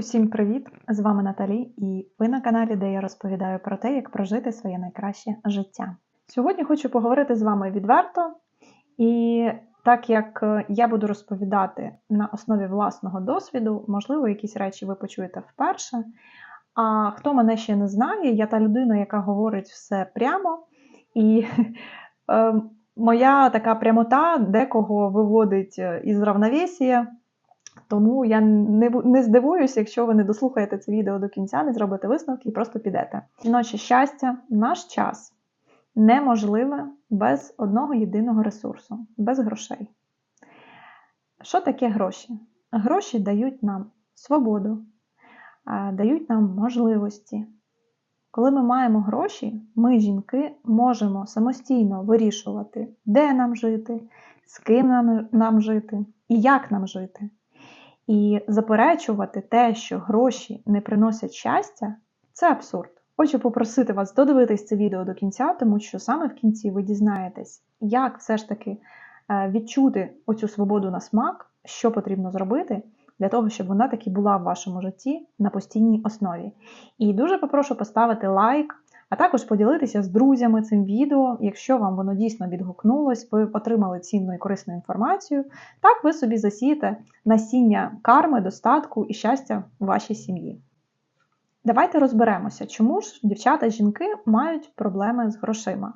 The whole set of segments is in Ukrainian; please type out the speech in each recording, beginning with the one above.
Усім привіт! З вами Наталі, і ви на каналі, де я розповідаю про те, як прожити своє найкраще життя. Сьогодні хочу поговорити з вами відверто, і так як е, я буду розповідати на основі власного досвіду, можливо, якісь речі ви почуєте вперше. А хто мене ще не знає, я та людина, яка говорить все прямо, і е, моя така прямота декого виводить е, із равновесія. Тому я не не здивуюся, якщо ви не дослухаєте це відео до кінця, не зробите висновки і просто підете. Жіноче щастя, наш час неможливе без одного єдиного ресурсу, без грошей. Що таке гроші? Гроші дають нам свободу, дають нам можливості. Коли ми маємо гроші, ми, жінки, можемо самостійно вирішувати, де нам жити, з ким нам, нам жити і як нам жити. І заперечувати те, що гроші не приносять щастя, це абсурд. Хочу попросити вас додивитись це відео до кінця, тому що саме в кінці ви дізнаєтесь, як все ж таки е, відчути оцю свободу на смак, що потрібно зробити для того, щоб вона таки була в вашому житті на постійній основі. І дуже попрошу поставити лайк, а також поділитися з друзями цим відео, якщо вам воно дійсно відгукнулось, ви отримали цінну і корисну інформацію, так ви собі засієте насіння карми, достатку і щастя в вашій сім'ї. Давайте розберемося, чому ж дівчата і жінки мають проблеми з грошима.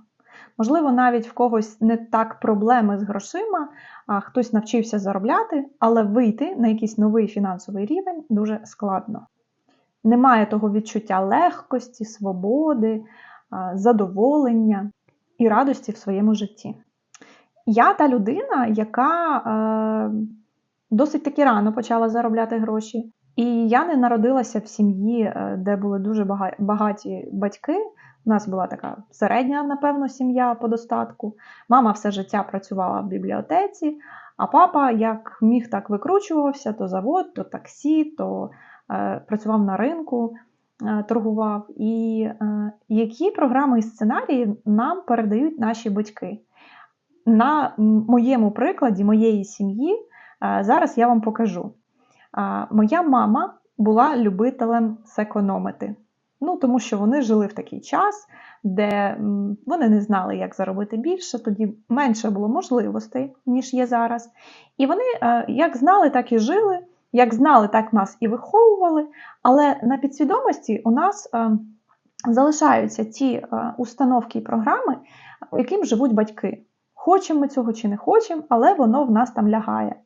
Можливо, навіть в когось не так проблеми з грошима, а хтось навчився заробляти, але вийти на якийсь новий фінансовий рівень дуже складно немає того відчуття легкості, свободи, задоволення і радості в своєму житті. Я та людина, яка е, досить таки рано почала заробляти гроші. І я не народилася в сім'ї, е, де були дуже багаті батьки. У нас була така середня, напевно, сім'я по достатку. Мама все життя працювала в бібліотеці, а папа як міг, так викручувався: то завод, то таксі, то Е, працював на ринку, е, торгував, і е, які програми і сценарії нам передають наші батьки. На моєму прикладі, моєї сім'ї, зараз я вам покажу. Моя мама була любителем зекономити. Ну, Тому що вони жили в такий час, де вони не знали, як заробити більше, тоді менше було можливостей, ніж є зараз. І вони як знали, так і жили. Як знали, так нас і виховували, але на підсвідомості у нас е, залишаються ті е, установки і програми, яким живуть батьки. Хочемо ми цього чи не хочемо, але воно в нас там лягає.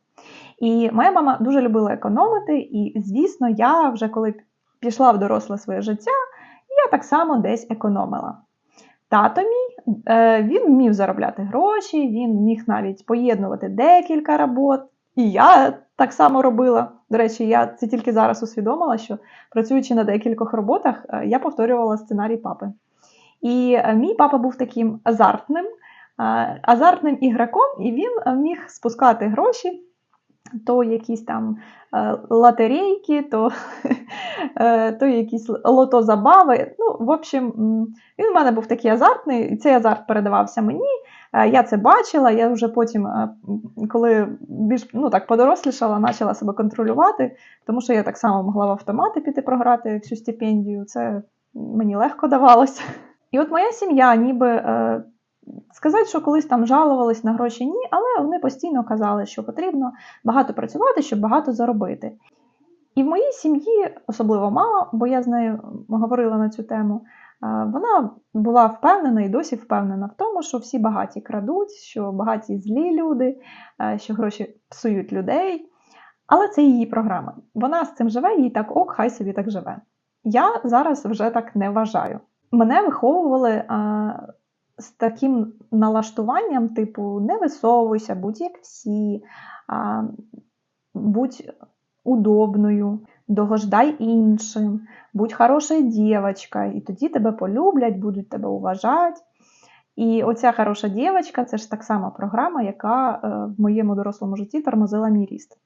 І моя мама дуже любила економити, і, звісно, я вже коли пішла в доросле своє життя, я так само десь економила. Тато мій е, він вмів заробляти гроші, він міг навіть поєднувати декілька робот. І я так само робила. До речі, я це тільки зараз усвідомила, що працюючи на декількох роботах, е, я повторювала сценарій папи. І е, мій папа був таким азартним, е, азартним ігроком, і він міг спускати гроші. То якісь там лотерейки, то то якісь лото-забави. Ну, в общем, він в мене був такий азартний, і цей азарт передавався мені. Е, я це бачила, я вже потім, е, коли більш ну, так подорослішала, почала себе контролювати, тому що я так само могла в автомати піти програти всю стипендію. Це мені легко давалося. І от моя сім'я, ніби е, сказати, що колись там жалувались на гроші, ні, але вони постійно казали, що потрібно багато працювати, щоб багато заробити. І в моїй сім'ї, особливо мама, бо я з нею говорила на цю тему, вона була впевнена і досі впевнена в тому, що всі багаті крадуть, що багаті злі люди, що гроші псують людей. Але це її програма. Вона з цим живе, їй так ок, хай собі так живе. Я зараз вже так не вважаю. Мене виховували а, з таким налаштуванням, типу, не висовуйся, будь як всі, а, будь удобною догождай іншим, будь хороша дівчинка, і тоді тебе полюблять, будуть тебе уважати. І оця хороша дівчинка це ж так само програма, яка е, в моєму дорослому житті тормозила мій ріст.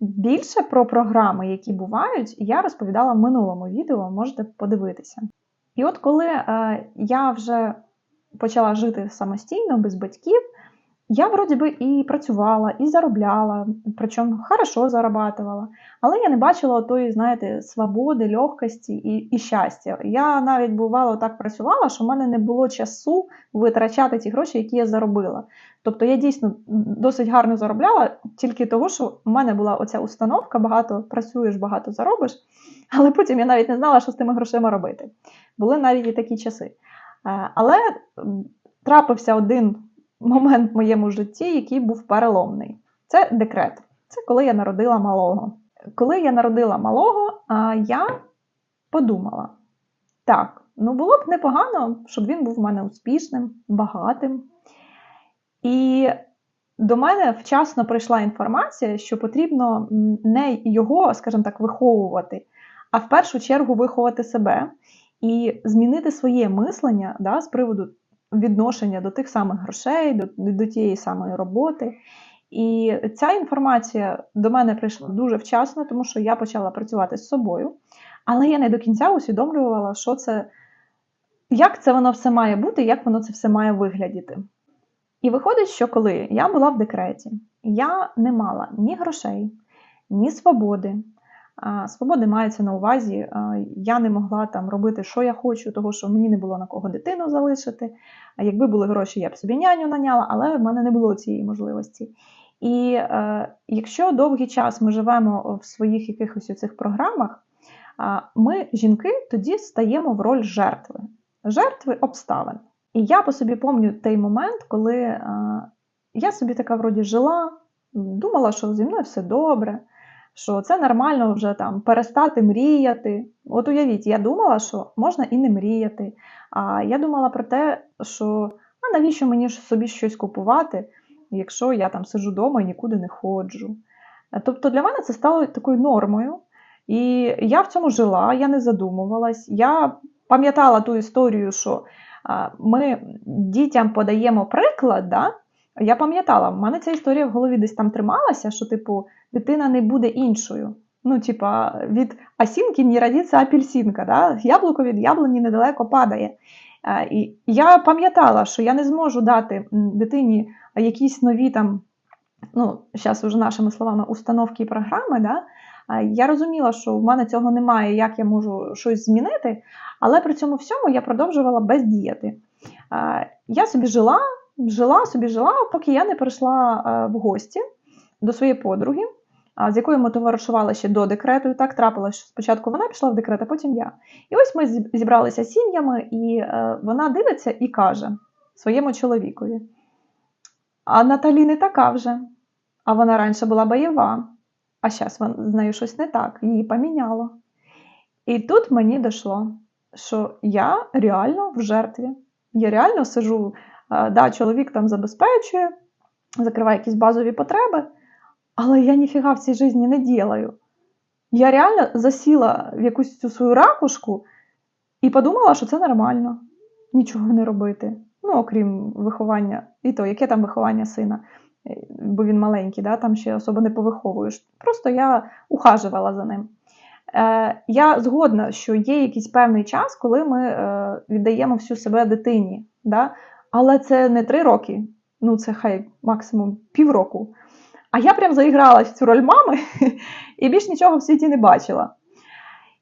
Більше про програми, які бувають, я розповідала в минулому відео, можете подивитися. І от коли е, я вже почала жити самостійно, без батьків, я вроді би і працювала, і заробляла, причому хорошо зарабатувала, але я не бачила тої, знаєте, свободи, легкості і і щастя. Я навіть бувало так працювала, що в мене не було часу витрачати ті гроші, які я заробила. Тобто я дійсно досить гарно заробляла, тільки того, що в мене була оця установка: багато працюєш, багато заробиш, але потім я навіть не знала, що з тими грошима робити. Були навіть і такі часи. Е, але трапився один момент в моєму житті, який був переломний. Це декрет. Це коли я народила малого. Коли я народила малого, я подумала: так, ну було б непогано, щоб він був в мене успішним, багатим. І до мене вчасно прийшла інформація, що потрібно не його, скажімо так, виховувати, а в першу чергу виховати себе і змінити своє мислення да, з приводу відношення до тих самих грошей, до, до тієї самої роботи. І ця інформація до мене прийшла дуже вчасно, тому що я почала працювати з собою, але я не до кінця усвідомлювала, що це, як це воно все має бути, як воно це все має виглядіти. І виходить, що коли я була в декреті, я не мала ні грошей, ні свободи, Свободи мається на увазі, я не могла там робити, що я хочу, того що мені не було на кого дитину залишити. Якби були гроші, я б собі няню наняла, але в мене не було цієї можливості. І е, якщо довгий час ми живемо в своїх якихось цих програмах, ми, жінки, тоді стаємо в роль жертви, жертви обставин. І я по собі пам'ятаю той момент, коли е, я собі така вроді жила, думала, що зі мною все добре що це нормально вже там перестати мріяти. От уявіть, я думала, що можна і не мріяти. А я думала про те, що а навіщо мені собі щось купувати, якщо я там сиджу вдома і нікуди не ходжу. Тобто для мене це стало такою нормою. І я в цьому жила, я не задумувалась. Я пам'ятала ту історію, що ми дітям подаємо приклад. да? Я пам'ятала, в мене ця історія в голові десь там трималася, що, типу, дитина не буде іншою. Ну, типа, від осінки не родиться апельсинка. Да? Яблуко від яблуні недалеко падає. І я пам'ятала, що я не зможу дати дитині якісь нові там, ну, зараз вже нашими словами, установки і програми. Да? Я розуміла, що в мене цього немає, як я можу щось змінити, але при цьому всьому я продовжувала бездіяти. Я собі жила, жила собі жила, поки я не прийшла в гості до своєї подруги з якою ми товаришували ще до декрету. І так трапилось, що спочатку вона пішла в декрет, а потім я. І ось ми зібралися сім'ями, і е, вона дивиться і каже своєму чоловікові: А Наталі не така вже. А вона раніше була бойова, а зараз з нею щось не так, її поміняло. І тут мені дійшло, що я реально в жертві. Я реально сижу, е, да, чоловік там забезпечує, закриває якісь базові потреби. Але я ніфіга в цій житті не ділаю. Я реально засіла в якусь цю свою ракушку і подумала, що це нормально, нічого не робити. Ну, окрім виховання, і то, яке там виховання сина, е, бо він маленький, да, там ще особо не повиховуєш. Просто я ухажувала за ним. Е, Я згодна, що є якийсь певний час, коли ми е, віддаємо всю себе дитині. Да? Але це не три роки, ну це хай максимум півроку. А я прям заіграла в цю роль мами і більш нічого в світі не бачила.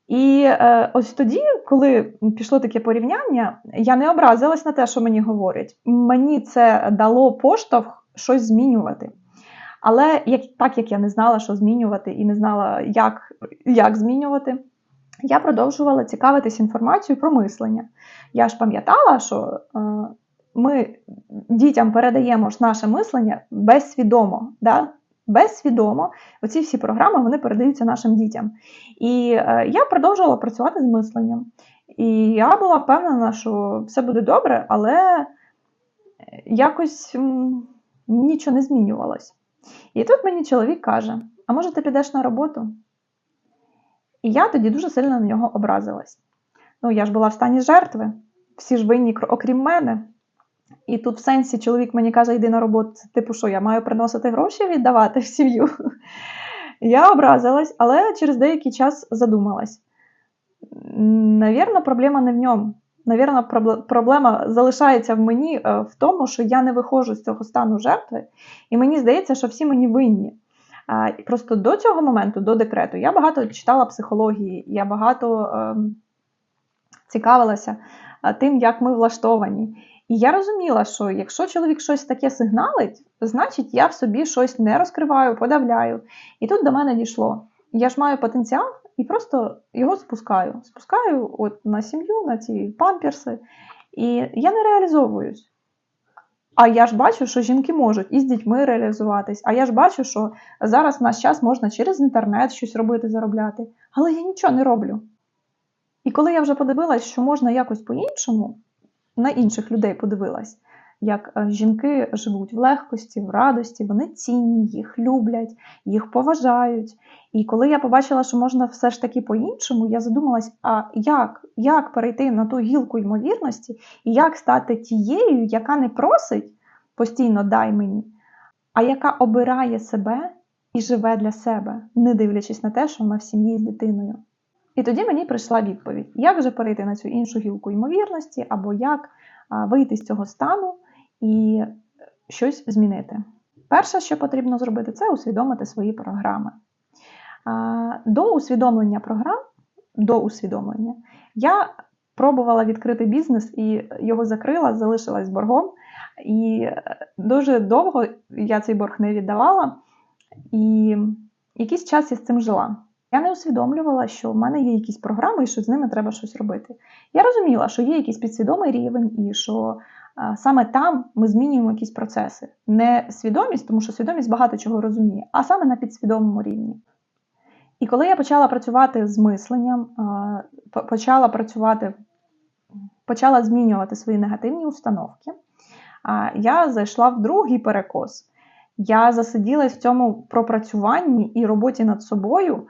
І е, ось тоді, коли пішло таке порівняння, я не образилась на те, що мені говорять. Мені це дало поштовх щось змінювати. Але як, так як я не знала, що змінювати, і не знала, як як змінювати, я продовжувала цікавитись інформацією про мислення. Я ж пам'ятала, що е, ми дітям передаємо ж наше мислення безсвідомо. Да? Безсвідомо оці всі програми вони передаються нашим дітям. І е, я продовжувала працювати з мисленням. І я була впевнена, що все буде добре, але якось м, нічого не змінювалось. І тут мені чоловік каже: А може, ти підеш на роботу? І я тоді дуже сильно на нього образилась. Ну, я ж була в стані жертви, всі ж винні, окрім мене. І тут в сенсі чоловік мені каже, йди на роботу, типу, що я маю приносити гроші віддавати в сім'ю. Я образилась, але через деякий час задумалась. Навірно, проблема не в ньому. Навірно, проблема залишається в мені е, в тому, що я не виходжу з цього стану жертви, і мені здається, що всі мені винні. Просто до цього моменту, до декрету, я багато читала психології, я багато ем, цікавилася тим, як ми влаштовані. І я розуміла, що якщо чоловік щось таке сигналить, значить я в собі щось не розкриваю, подавляю. І тут до мене дійшло. Я ж маю потенціал і просто його спускаю. Спускаю от на сім'ю, на ці памперси, і я не реалізовуюсь. А я ж бачу, що жінки можуть і з дітьми реалізуватись. А я ж бачу, що зараз в наш час можна через інтернет щось робити, заробляти. Але я нічого не роблю. І коли я вже подивилась, що можна якось по-іншому, на інших людей подивилась, як е, жінки живуть в легкості, в радості, вони цінні, їх люблять, їх поважають. І коли я побачила, що можна все ж таки по-іншому, я задумалась, а як, як перейти на ту гілку ймовірності, і як стати тією, яка не просить постійно дай мені, а яка обирає себе і живе для себе, не дивлячись на те, що вона в сім'ї з дитиною. І тоді мені прийшла відповідь, як же перейти на цю іншу гілку ймовірності, або як вийти з цього стану і щось змінити. Перше, що потрібно зробити, це усвідомити свої програми. До усвідомлення програм, до усвідомлення, я пробувала відкрити бізнес і його закрила, залишилась боргом. І дуже довго я цей борг не віддавала, і якийсь час я з цим жила. Я не усвідомлювала, що в мене є якісь програми і що з ними треба щось робити. Я розуміла, що є якийсь підсвідомий рівень, і що а, саме там ми змінюємо якісь процеси. Не свідомість, тому що свідомість багато чого розуміє, а саме на підсвідомому рівні. І коли я почала працювати з мисленням, а, почала працювати, почала змінювати свої негативні установки, а, я зайшла в другий перекос. Я засиділась в цьому пропрацюванні і роботі над собою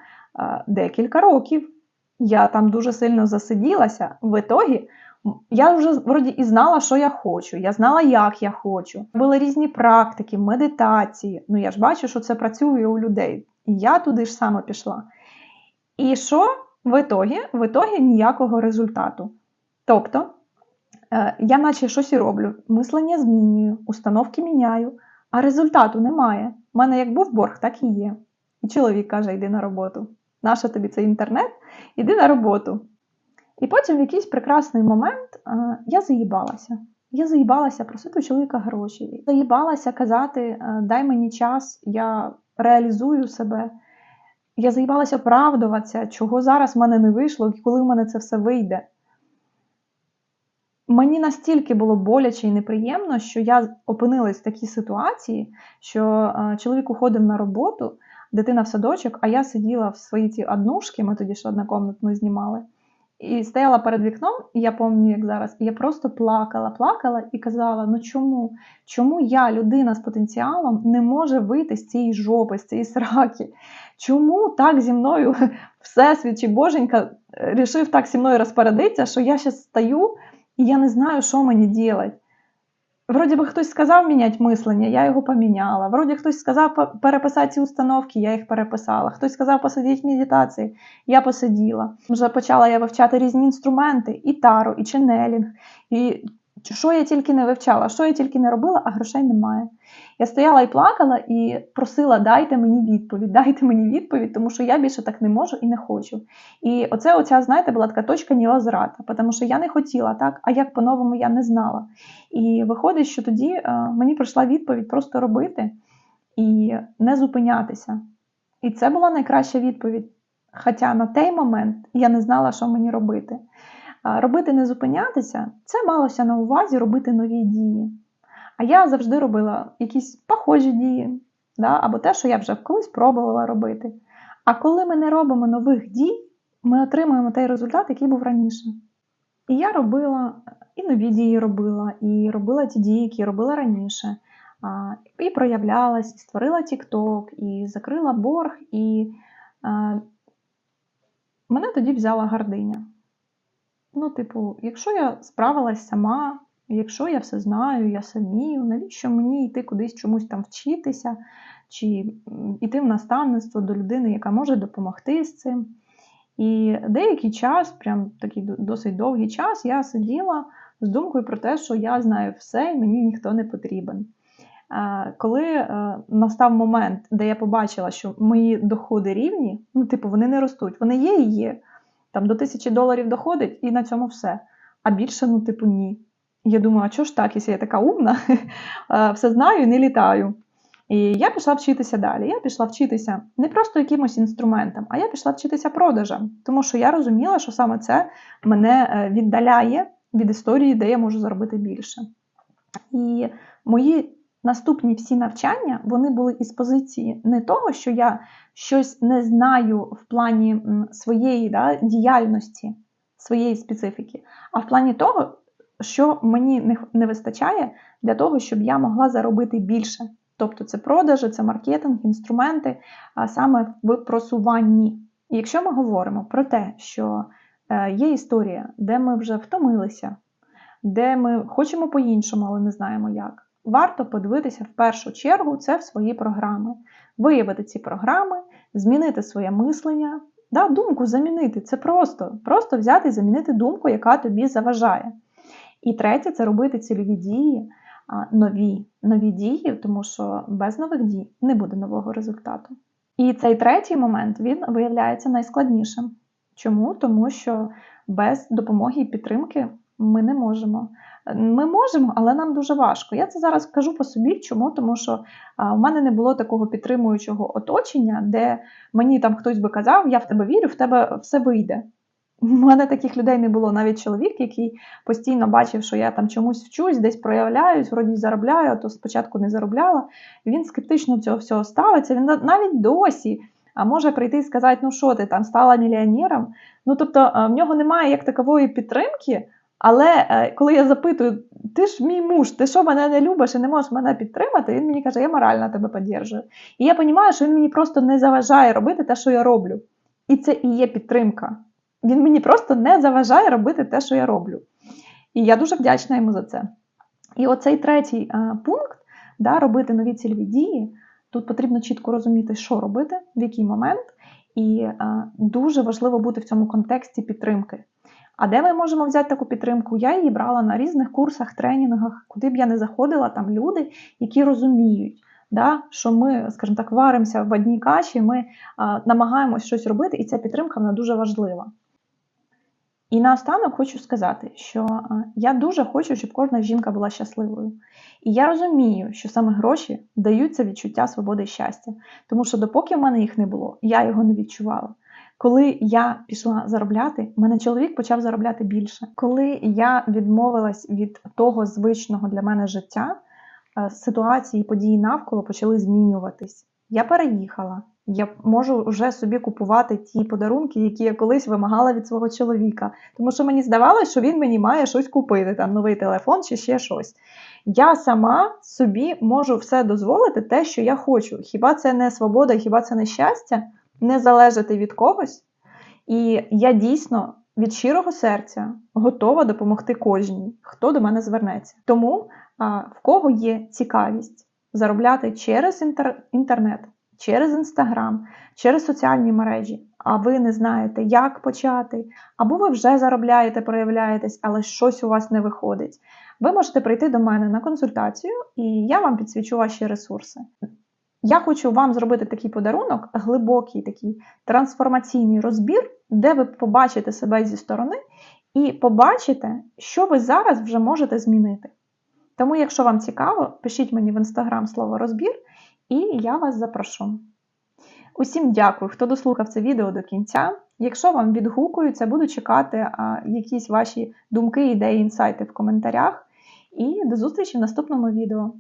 декілька років. Я там дуже сильно засиділася. В ітогі я вже вроді і знала, що я хочу. Я знала, як я хочу. Були різні практики, медитації. Ну я ж бачу, що це працює у людей. І я туди ж саме пішла. І що в ітогі? В ітогі ніякого результату. Тобто, е, я наче щось і роблю, мислення змінюю, установки міняю, а результату немає. У мене як був борг, так і є. І чоловік каже: йди на роботу. Наша тобі цей інтернет, іди на роботу. І потім в якийсь прекрасний момент е, я заїбалася. Я заїбалася просити у чоловіка гроші. Заїбалася казати, е, дай мені час, я реалізую себе. Я заїбалася оправдуватися, чого зараз в мене не вийшло, і коли в мене це все вийде. Мені настільки було боляче і неприємно, що я опинилась в такій ситуації, що е, чоловік уходив на роботу, дитина в садочок, а я сиділа в своїй ці однушки, ми тоді ще однокомнатну знімали, і стояла перед вікном, і я пам'ятаю, як зараз, і я просто плакала, плакала і казала: ну чому? Чому я, людина з потенціалом, не може вийти з цієї жопи, з цієї сраки? Чому так зі мною Всесвіт чи Боженька рішив так зі мною розпорядитися, що я зараз стою і я не знаю, що мені робити? Вроді би хтось сказав міняти мислення, я його поміняла. Вроді хтось сказав переписати ці установки, я їх переписала. Хтось сказав посидіти в медитації, я посиділа. Вже почала я вивчати різні інструменти, і тару, і ченелінг, і що я тільки не вивчала, що я тільки не робила, а грошей немає. Я стояла і плакала і просила, дайте мені відповідь, дайте мені відповідь, тому що я більше так не можу і не хочу. І оце, оця, знаєте, була така точка невозврата, тому що я не хотіла так, а як по-новому я не знала. І виходить, що тоді е, мені прийшла відповідь просто робити і не зупинятися. І це була найкраща відповідь. Хоча на той момент я не знала, що мені робити. Робити не зупинятися це малося на увазі робити нові дії. А я завжди робила якісь похожі дії, да? або те, що я вже колись пробувала робити. А коли ми не робимо нових дій, ми отримуємо той результат, який був раніше. І я робила і нові дії робила, і робила ті дії, які робила раніше. І проявлялась, і створила TikTok, і закрила борг, і мене тоді взяла гординя. Ну, типу, якщо я справилась сама, якщо я все знаю, я все вмію, навіщо мені йти кудись чомусь там вчитися, чи йти в наставництво до людини, яка може допомогти з цим. І деякий час, прям такий досить довгий час, я сиділа з думкою про те, що я знаю все і мені ніхто не потрібен. Коли е, настав момент, де я побачила, що мої доходи рівні, ну, типу, вони не ростуть, вони є і є. Там до тисячі доларів доходить, і на цьому все. А більше, ну, типу, ні. Я думаю, а чого ж так, якщо я така умна, все знаю і не літаю. І я пішла вчитися далі. Я пішла вчитися не просто якимось інструментам, а я пішла вчитися продажам, тому що я розуміла, що саме це мене е, віддаляє від історії, де я можу заробити більше. І мої наступні всі навчання вони були із позиції не того, що я щось не знаю в плані своєї да, діяльності, своєї специфіки, а в плані того, що мені не, вистачає для того, щоб я могла заробити більше. Тобто це продажі, це маркетинг, інструменти, а саме в просуванні. І якщо ми говоримо про те, що е, є історія, де ми вже втомилися, де ми хочемо по-іншому, але не знаємо як. Варто подивитися в першу чергу це в свої програми, виявити ці програми, змінити своє мислення, да, думку замінити. Це просто, просто взяти і замінити думку, яка тобі заважає. І третє це робити цільові дії, нові, нові дії, тому що без нових дій не буде нового результату. І цей третій момент він виявляється найскладнішим. Чому? Тому що без допомоги і підтримки ми не можемо. Ми можемо, але нам дуже важко. Я це зараз кажу по собі. Чому? Тому що у мене не було такого підтримуючого оточення, де мені там хтось би казав, я в тебе вірю, в тебе все вийде. У мене таких людей не було. Навіть чоловік, який постійно бачив, що я там чомусь вчусь, десь проявляюсь, вроді заробляю, а то спочатку не заробляла. Він скептично цього всього ставиться. Він навіть досі а може прийти і сказати, ну що ти там стала мільйонером. Ну тобто в нього немає як такової підтримки. Але е, коли я запитую, ти ж мій муж, ти що мене не любиш і не можеш мене підтримати, він мені каже, я морально тебе підтримую. І я розумію, що він мені просто не заважає робити те, що я роблю. І це і є підтримка. Він мені просто не заважає робити те, що я роблю. І я дуже вдячна йому за це. І оцей третій е, пункт да, робити нові цільові дії. Тут потрібно чітко розуміти, що робити, в який момент, і е, дуже важливо бути в цьому контексті підтримки. А де ми можемо взяти таку підтримку? Я її брала на різних курсах, тренінгах, куди б я не заходила, там люди, які розуміють, да, що ми, скажімо так, варимося в одній каші, ми а, намагаємось щось робити, і ця підтримка вона дуже важлива. І наостанок хочу сказати, що я дуже хочу, щоб кожна жінка була щасливою. І я розумію, що саме гроші дають це відчуття свободи і щастя. Тому що допоки в мене їх не було, я його не відчувала. Коли я пішла заробляти, в мене чоловік почав заробляти більше. Коли я відмовилась від того звичного для мене життя, е, ситуації, події навколо почали змінюватись. Я переїхала. Я можу вже собі купувати ті подарунки, які я колись вимагала від свого чоловіка. Тому що мені здавалося, що він мені має щось купити, там новий телефон чи ще щось. Я сама собі можу все дозволити, те, що я хочу. Хіба це не свобода, хіба це не щастя? Не залежати від когось. І я дійсно від щирого серця готова допомогти кожній, хто до мене звернеться. Тому в кого є цікавість заробляти через інтер... інтернет, через інстаграм, через соціальні мережі, а ви не знаєте, як почати, або ви вже заробляєте, проявляєтесь, але щось у вас не виходить. Ви можете прийти до мене на консультацію, і я вам підсвічу ваші ресурси. Я хочу вам зробити такий подарунок, глибокий такий трансформаційний розбір, де ви побачите себе зі сторони і побачите, що ви зараз вже можете змінити. Тому, якщо вам цікаво, пишіть мені в інстаграм слово розбір, і я вас запрошу. Усім дякую, хто дослухав це відео до кінця. Якщо вам відгукується, буду чекати а, якісь ваші думки, ідеї, інсайти в коментарях. І до зустрічі в наступному відео.